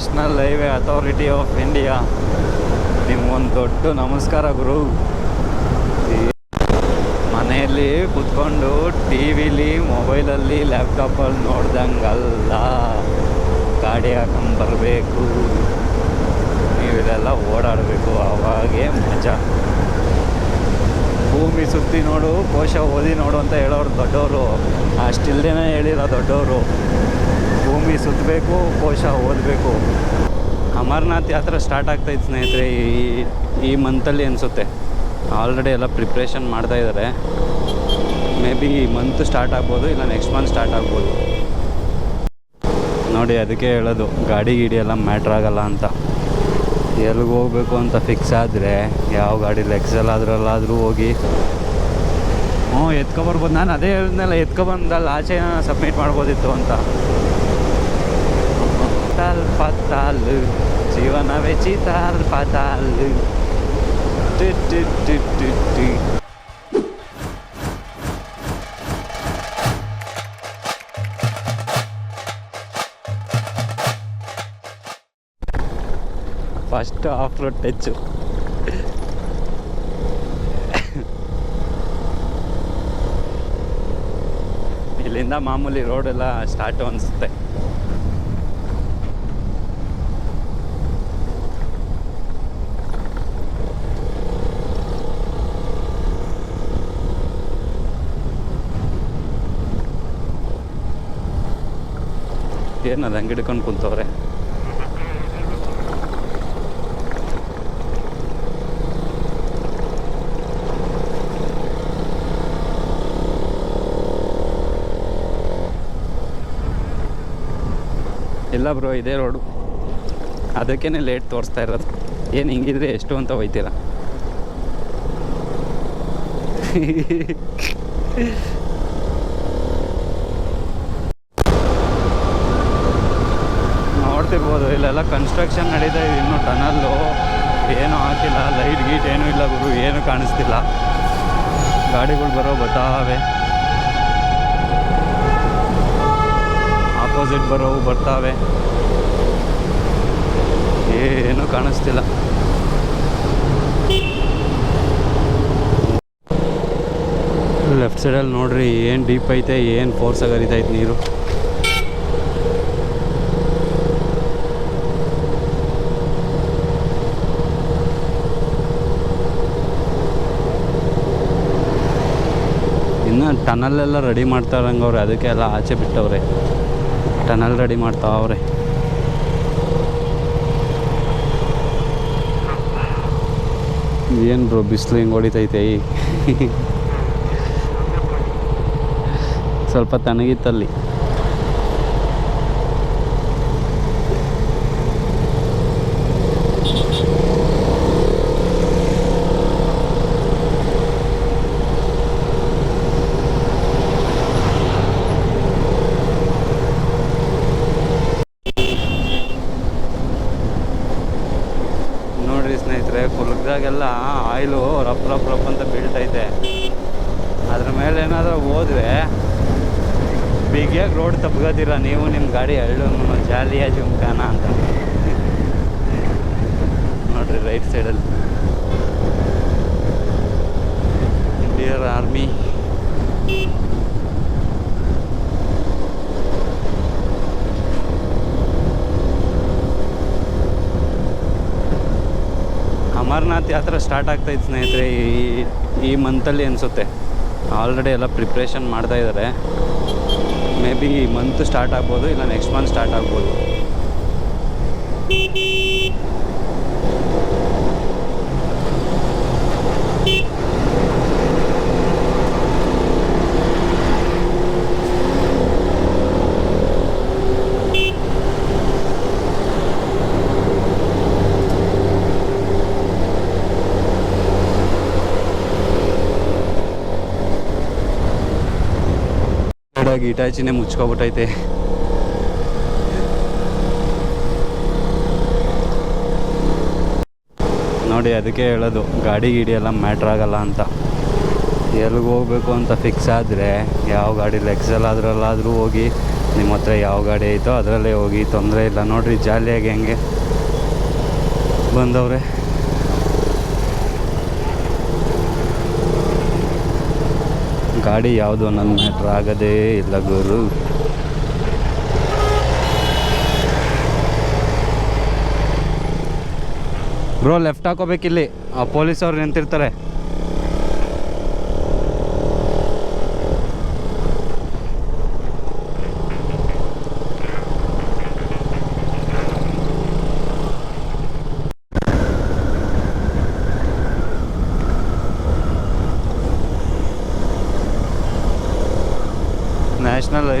National highway authority of India ನಿಮ್ಗೊಂದು ದೊಡ್ಡ ನಮಸ್ಕಾರ ಗುರು. ಮನೆಯಲ್ಲಿ ಕುತ್ಕೊಂಡು ಟಿ ವಿಲಿ, ಮೊಬೈಲಲ್ಲಿ, ಲ್ಯಾಪ್ಟಾಪಲ್ಲಿ ನೋಡ್ದಂಗಲ್ಲ. ಗಾಡಿ ಹಾಕೊಂಡು ಬರಬೇಕು. ನೀವಿದೆಲ್ಲ ಓಡಾಡಬೇಕು, ಅವಾಗೇ ಮಜಾ. ಭೂಮಿ ಸುತ್ತಿ ನೋಡು, ಕೋಶ ಓದಿ ನೋಡು ಅಂತ ಹೇಳೋರು ದೊಡ್ಡವರು ಅಷ್ಟಿಲ್ದೇನೆ ಹೇಳಿರೋ ದೊಡ್ಡವರು ಭೂಮಿ ಸುತ್ತಬೇಕು, ಕೋಶ ಓದಬೇಕು. ಅಮರನಾಥ್ ಯಾತ್ರೆ ಸ್ಟಾರ್ಟ್ ಆಗ್ತೈತೆ ಸ್ನೇಹಿತರೆ, ಈ ಈ ಮಂತಲ್ಲಿ ಅನಿಸುತ್ತೆ. ಆಲ್ರೆಡಿ ಎಲ್ಲ ಪ್ರಿಪ್ರೇಷನ್ ಮಾಡ್ತಾ ಇದ್ದಾರೆ ಮೇ ಬಿ ಈ ಮಂತ್ ಸ್ಟಾರ್ಟ್ ಆಗ್ಬೋದು, ಇಲ್ಲ ನೆಕ್ಸ್ಟ್ ಮಂತ್ ಸ್ಟಾರ್ಟ್ ಆಗ್ಬೋದು. ನೋಡಿ, ಅದಕ್ಕೆ ಹೇಳೋದು, ಗಾಡಿ ಗೀಡಿ ಎಲ್ಲ ಮ್ಯಾಟ್ರ್ ಆಗಲ್ಲ ಅಂತ. ಎಲ್ಲಿಗೆ ಹೋಗಬೇಕು ಅಂತ ಫಿಕ್ಸ್ ಆದರೆ, ಯಾವ ಗಾಡಿ ಎಕ್ಸೆಲ್ ಆದ್ರಲ್ಲಾದರೂ ಹೋಗಿ. ಹ್ಞೂ ಎತ್ಕೊಬರ್ಬೋದು ನಾನು ಅದೇ ಹೇಳಿದ್ನಲ್ಲ ಎತ್ಕೊಬಂದಲ್ಲಿ ಆಚೆ ಸಬ್ಮಿಟ್ ಮಾಡ್ಬೋದಿತ್ತು ಅಂತ. ತಾಲ್ ಪಾತಾಲ್ ಜೀವನವೇ ಚಿತಾಲ್ fatal. ಟಿ ಟಿ ಟಿ ಟಿ ಟಿ ಫಸ್ಟ್ ಆಫ್ ರೋಡ್ ಟಚ್ಚು ಇಲ್ಲಿಂದ ಮಾಮೂಲಿ ರೋಡೆಲ್ಲ ಸ್ಟಾರ್ಟು ಅನಿಸುತ್ತೆ. ಏನದು ಹಂಗೆ ಹಿಡ್ಕೊಂಡು ಕುಂತವ್ರೆ. ಇಲ್ಲ ಬ್ರೋ, ಇದೇ ರೋಡು ಅದಕ್ಕೇ ಲೇಟ್ ತೋರಿಸ್ತಾ ಇರೋದು. ಏನು ಹಿಂಗಿದ್ರೆ ಎಷ್ಟು ಅಂತ ಹೋಯ್ತೀರ? ನೋಡ್ತಿರ್ಬೋದು. ಇಲ್ಲೆಲ್ಲ ಕನ್ಸ್ಟ್ರಕ್ಷನ್ ನಡೀತಾ ಇದೆ. ಇನ್ನು ಟನಲ್ಲು ಏನೂ ಹಾಕಿಲ್ಲ. ಲೈಟ್ ಗೀಟ್ ಏನೂ ಇಲ್ಲ ಗುರು. ಏನೂ ಕಾಣಿಸ್ತಿಲ್ಲ. ಗಾಡಿಗಳು ಬರೋ ಬರ್ತಾವೆ. ಆಪೋಸಿಟ್ ಬರೋವು ಬರ್ತಾವೆ. ಏನೂ ಕಾಣಿಸ್ತಿಲ್ಲ. ಲೆಫ್ಟ್ ಸೈಡಲ್ಲಿ ನೋಡ್ರಿ, ಏನು ಡೀಪ್ ಐತೆ, ಏನು ಫೋರ್ಸಾಗಿ ಹರಿತೈತೆ ನೀರು. ಇನ್ನು ಟನಲ್ಲೆಲ್ಲ ರೆಡಿ ಮಾಡ್ತಾರಂಗವ್ರೆ ಅದಕ್ಕೆ ಎಲ್ಲ ಆಚೆ ಬಿಟ್ಟವ್ರೆ. ಟನಲ್ ರೆಡಿ ಮಾಡ್ತಾವ್ರೆ. ಏನು ಬ್ರೋ ಬಿಸಿಲು ಹಿಂಗೆ ಹೊಡಿತೈತೆ ಸ್ವಲ್ಪ ತಣ್ಣಗಿತ್ತಲ್ಲಿ. ಸ್ನೇಹಿತರೆ ಕುಲ್ಗದಾಗೆಲ್ಲ ಆಯಿಲು ರಪ್ ರಪ್ ರಪ್ ಅಂತ ಬೀಳ್ತೈತೆ. ಅದ್ರ ಮೇಲೆ ಏನಾದರೂ ಹೋದ್ರೆ ಬಿಗಿಯಾಗಿ ರೋಡ್ ತಪ್ಕೋತೀರ ನೀವು ನಿಮ್ಮ ಗಾಡಿ ಎಳ್ಳು, ಜಾಲಿಯ ಜುಮ್ಕಾನ ಅಂತ. ನೋಡ್ರಿ ರೈಟ್ ಸೈಡಲ್ಲಿ. Indian army. ಅಮರ್ನಾಥ್ ಥರ ಸ್ಟಾರ್ಟ್ ಆಗ್ತೈತೆ ಸ್ನೇಹಿತರೆ, ಈ ಈ ಮಂತಲ್ಲಿ ಅನಿಸುತ್ತೆ. ಆಲ್ರೆಡಿ ಎಲ್ಲ ಪ್ರಿಪ್ರೇಷನ್ ಮಾಡ್ತಾ ಇದ್ದಾರೆ ಮೇ ಬಿ ಈ ಮಂತ್ ಸ್ಟಾರ್ಟ್ ಆಗ್ಬೋದು, ಇಲ್ಲ ನೆಕ್ಸ್ಟ್ ಮಂತ್ ಸ್ಟಾರ್ಟ್ ಆಗ್ಬೋದು. ಸೈಡಾಗಿ ಇಟಾಚಿನೇ ಮುಚ್ಕೊಬಿಟ್ಟೈತೆ. ನೋಡಿ, ಅದಕ್ಕೆ ಹೇಳೋದು, ಗಾಡಿ ಗೀಡಿ ಎಲ್ಲ ಮ್ಯಾಟ್ರ್ ಆಗಲ್ಲ ಅಂತ. ಎಲ್ಲಿಗೆ ಹೋಗಬೇಕು ಅಂತ ಫಿಕ್ಸ್ ಆದರೆ, ಯಾವ ಗಾಡಿ ಲೆಕ್ಸಲ್ ಅದರಲ್ಲಾದರೂ ಹೋಗಿ, ನಿಮ್ಮ ಹತ್ರ ಯಾವ ಗಾಡಿ ಐತೋ ಅದರಲ್ಲೇ ಹೋಗಿ, ತೊಂದರೆ ಇಲ್ಲ. ನೋಡಿರಿ, ಜಾಲಿಯಾಗಿ ಹೆಂಗೆ ಬಂದವ್ರೆ. ಗಾಡಿ ಯಾವುದು ನನ್ನ ಮ್ಯಾಟ್ರ್ ಆಗದೇ ಇಲ್ಲ ಗುರು. ಬ್ರೋ ಲೆಫ್ಟ್ ಹಾಕೋಬೇಕಿಲ್ಲಿ. ಆ ಪೊಲೀಸವ್ರು ನಿಂತಿರ್ತಾರೆ.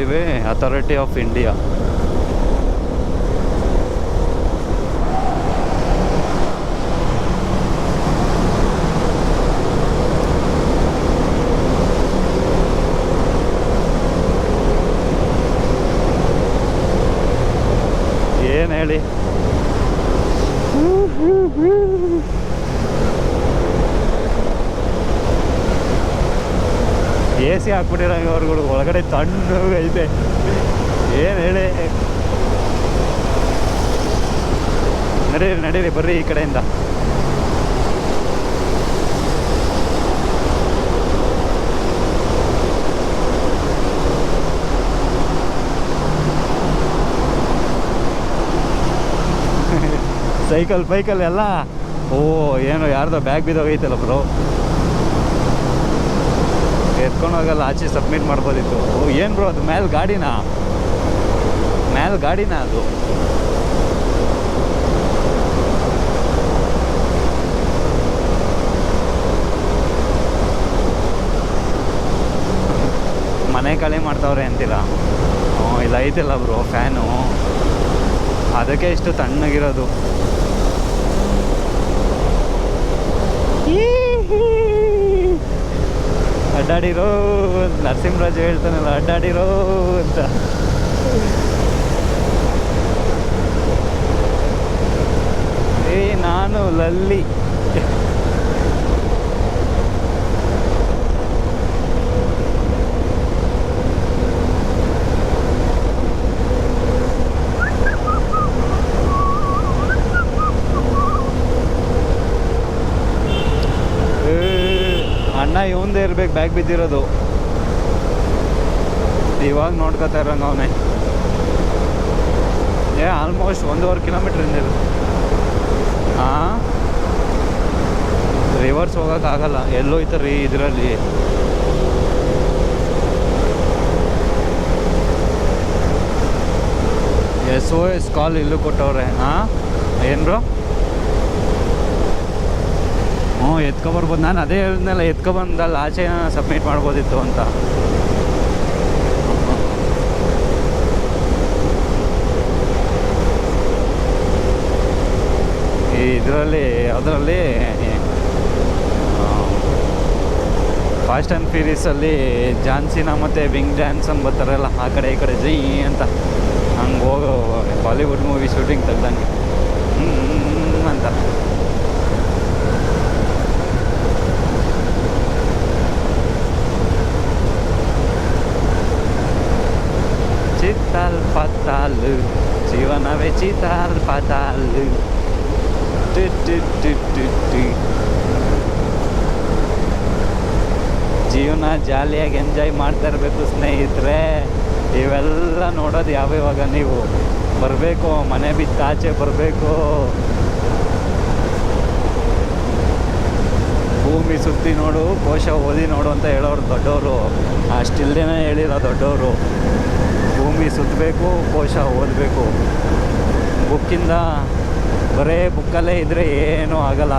National highway authority of India ಏನು ಹೇಳಿ ಎ ಸಿ ಹಾಕ್ಬಿಟ್ಟಿರೋ ಹೊರಗಡೆ ಒಳಗಡೆ ಐತೆ. ಏನು ಹೇಳಿ? ನಡೀರಿ ನಡೀರಿ, ಬರ್ರಿ ಈ ಕಡೆಯಿಂದ. ಸೈಕಲ್ ಬೈಕಲ್ ಎಲ್ಲ? ಓ, ಏನೋ ಯಾರ್ದೋ ಬ್ಯಾಗ್ ಬಿದ್ದೋಗೈತಲ್ಲ ಬ್ರೋ ಎತ್ಕೊಂಡು ಹೋಗಲ್ಲ ಆಚೆ ಸಬ್ಮಿಟ್ ಮಾಡ್ಬೋದಿತ್ತು. ಏನು ಬ್ರೋ ಅದು? ಮೇಲೆ ಗಾಡಿನಾ? ಮೇಲೆ ಗಾಡಿನಾ ಅದು? ಮನೆ ಕಳೆ ಮಾಡ್ತಾವ್ರೆ ಅಂತಿಲ್ಲ ಹ್ಞೂ ಇಲ್ಲ, ಐತಿಲ್ಲ ಬ್ರೋ ಫ್ಯಾನು ಅದಕ್ಕೆ ಇಷ್ಟು ತಣ್ಣಗಿರೋದು. ಅಡ್ಡಾಡಿರೋ ನರಸಿಂಹರಾಜು ಹೇಳ್ತಾನಲ್ಲ ಅಡ್ಡಾಡಿರೋ ಅಂತ. ಏ ನಾನು ಲಲ್ಲಿ ಏ, ಅಣ್ಣ ಇರ್ಬೇಕು ಬ್ಯಾಗ್ ಬಿದ್ದಿರೋದು. ಇವಾಗ ನೋಡ್ಕೊತಾ ಇರೋಂಗ ಅವನೇ. ಏ ಆಲ್ಮೋಸ್ಟ್ ಒಂದೂವರೆ ಕಿಲೋಮೀಟ್ರ್ ಹಿಂದಿರು ಹಾಂ ರಿವರ್ಸ್ ಹೋಗೋಕ್ಕಾಗಲ್ಲ ಎಲ್ಲೋಯ್ತಾರೆ ರೀ ಇದರಲ್ಲಿ. ಎಸ್ ಓ ಎಸ್ ಕಾಲ್ ಇಲ್ಲೂ ಕೊಟ್ಟವ್ರೆ. ಹಾಂ ಏನು ಹ್ಞೂ ಎತ್ಕೊಬರ್ಬೋದು. ನಾನು ಅದೇ ಹೇಳಿದ್ನಲ್ಲ ಎತ್ಕೊಬಂದಲ್ಲ ಆಚೆ ಸಬ್ಮಿಟ್ ಮಾಡ್ಬೋದಿತ್ತು ಅಂತ. ಇದರಲ್ಲಿ, ಅದರಲ್ಲಿ ಫಾಸ್ಟ್ ಆ್ಯಂಡ್ ಫ್ಯೂರಿಯಸಲ್ಲಿ ಜಾನ್ಸಿನ ಮತ್ತು ವಿಂಗ್ ಜಾನ್ಸನ್ ಬರ್ತಾರಲ್ಲ, ಆ ಕಡೆ ಈ ಕಡೆ ಜೈ ಅಂತ. ಹಂಗೆ ಹೋಗೋ ಬಾಲಿವುಡ್ ಮೂವಿ ಶೂಟಿಂಗ್ ತೆಗ್ದಂಗೆ. ಹ್ಞೂ ಅಂತ. ಜೀವನವೇ fatal. Du, du, du, du, du. ಜೀವನ ಜಾಲಿಯಾಗಿ ಎಂಜಾಯ್ ಮಾಡ್ತಾ ಇರಬೇಕು ಸ್ನೇಹಿತರೆ. ಇವೆಲ್ಲ ನೋಡೋದು ಯಾವ್ಯಾವಾಗ ನೀವು? ಬರಬೇಕು ಮನೆ ಬಿಟ್ಟು ಆಚೆ ಬರಬೇಕು. ಭೂಮಿ ಸುತ್ತಿ ನೋಡು ಕೋಶ ಓದಿ ನೋಡು ಅಂತ ಹೇಳೋರು ದೊಡ್ಡವರು. ಅಷ್ಟಿಲ್ದೇನೆ ಹೇಳಿರೋ ದೊಡ್ಡವರು. ಭೂಮಿ ಸುತ್ತಬೇಕು ಕೋಶ ಓದಬೇಕು. ಬುಕ್ಕಿಂದ ಬರೇ ಬುಕ್ಕಲ್ಲೇ ಇದ್ದರೆ ಏನೂ ಆಗಲ್ಲ.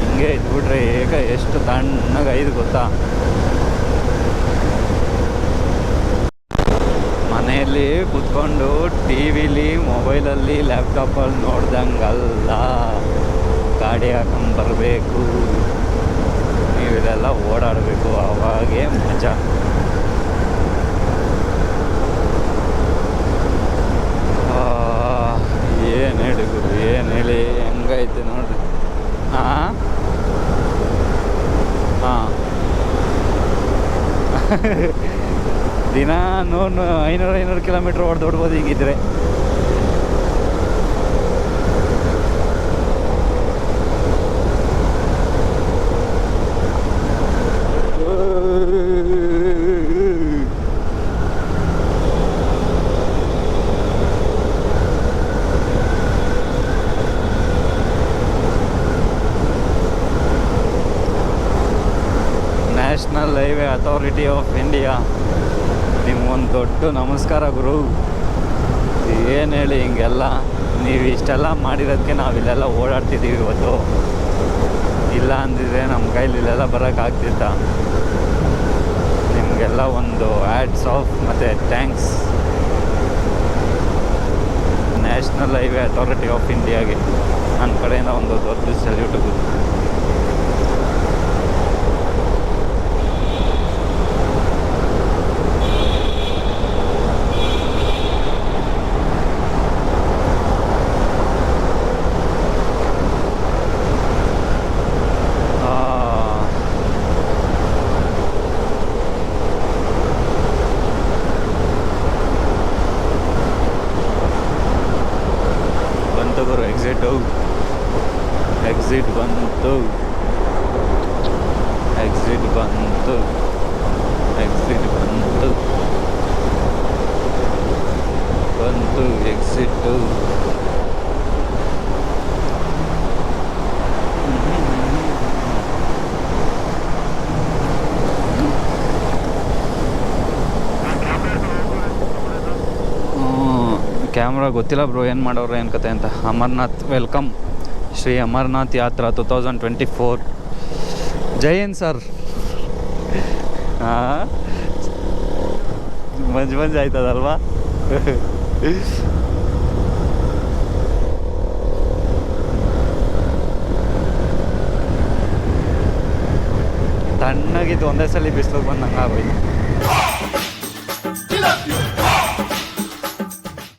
ಹಿಂಗೆ ಇದ್ಬಿಟ್ರೆ ಏಕ ಎಷ್ಟು ತಣ್ಣಗೈದು ಗೊತ್ತಾ ಮನೆಯಲ್ಲಿ ಕುತ್ಕೊಂಡು ಟಿ ವಿಲಿ ಮೊಬೈಲಲ್ಲಿ ಲ್ಯಾಪ್ಟಾಪಲ್ಲಿ ನೋಡ್ದಂಗಲ್ಲ. ಗಾಡಿ ಹಾಕೊಂಡು ಬರಬೇಕು ನೀವಿಲ್ಲೆಲ್ಲ ಓಡಾಡಬೇಕು, ಅವಾಗೇ ಮಜಾ. ಏನು ಹೇಳಿದ್ರು ಏನು ಹೇಳಿ ಹೆಂಗೈತೆ ನೋಡ್ರಿ. ಹಾಂ ಹಾಂ ದಿನ ನೂರು ಐನೂರು ಐನೂರು ಕಿಲೋಮೀಟ್ರ್ ಓಡ್ದೊಡ್ಬೋದು ಹೀಗಿದ್ರೆ. National highway authority of India ನಿಮ್ಗೊಂದು ದೊಡ್ಡ ನಮಸ್ಕಾರ ಗುರು. ಏನು ಹೇಳಿ ಹಿಂಗೆಲ್ಲ? ನೀವು ಇಷ್ಟೆಲ್ಲ ಮಾಡಿರೋದಕ್ಕೆ ನಾವು ಇಲ್ಲೆಲ್ಲ ಓಡಾಡ್ತಿದ್ದೀವಿ ಇವತ್ತು. ಇಲ್ಲ ಅಂದಿದ್ರೆ ನಮ್ಮ ಕೈಲಿ ಇಲ್ಲೆಲ್ಲ ಬರೋಕ್ಕಾಗ್ತಿತ್ತ ನಿಮಗೆಲ್ಲ ಒಂದು ಆ್ಯಡ್ಸ್ ಆಫ್ ಮತ್ತು thanks national highway authority of ಇಂಡಿಯಾಗೆ ನನ್ನ ಕಡೆಯಿಂದ ಒಂದು ದೊಡ್ಡ ಸಲ್ಯೂಟ್ ಬಂತು ಎಕ್ಸಿಟ್ಟು. ಕ್ಯಾಮ್ರಾ ಗೊತ್ತಿಲ್ಲ ಬ್ರೋ, ಏನು ಮಾಡೋರು ಏನು ಕತೆ ಅಂತ. Amarnath, welcome. Shri Amarnath Yatra two thousand twenty four. Jain sir. ಮಂಜು ಮಂಜು ಆಯ್ತದಲ್ವಾ? ತಣ್ಣಗಿದ್ದು ಒಂದೇ ಸಲ ಬಿಸಿಲು ಬಂದಂಗೆ ಆಗೋಯ್ತು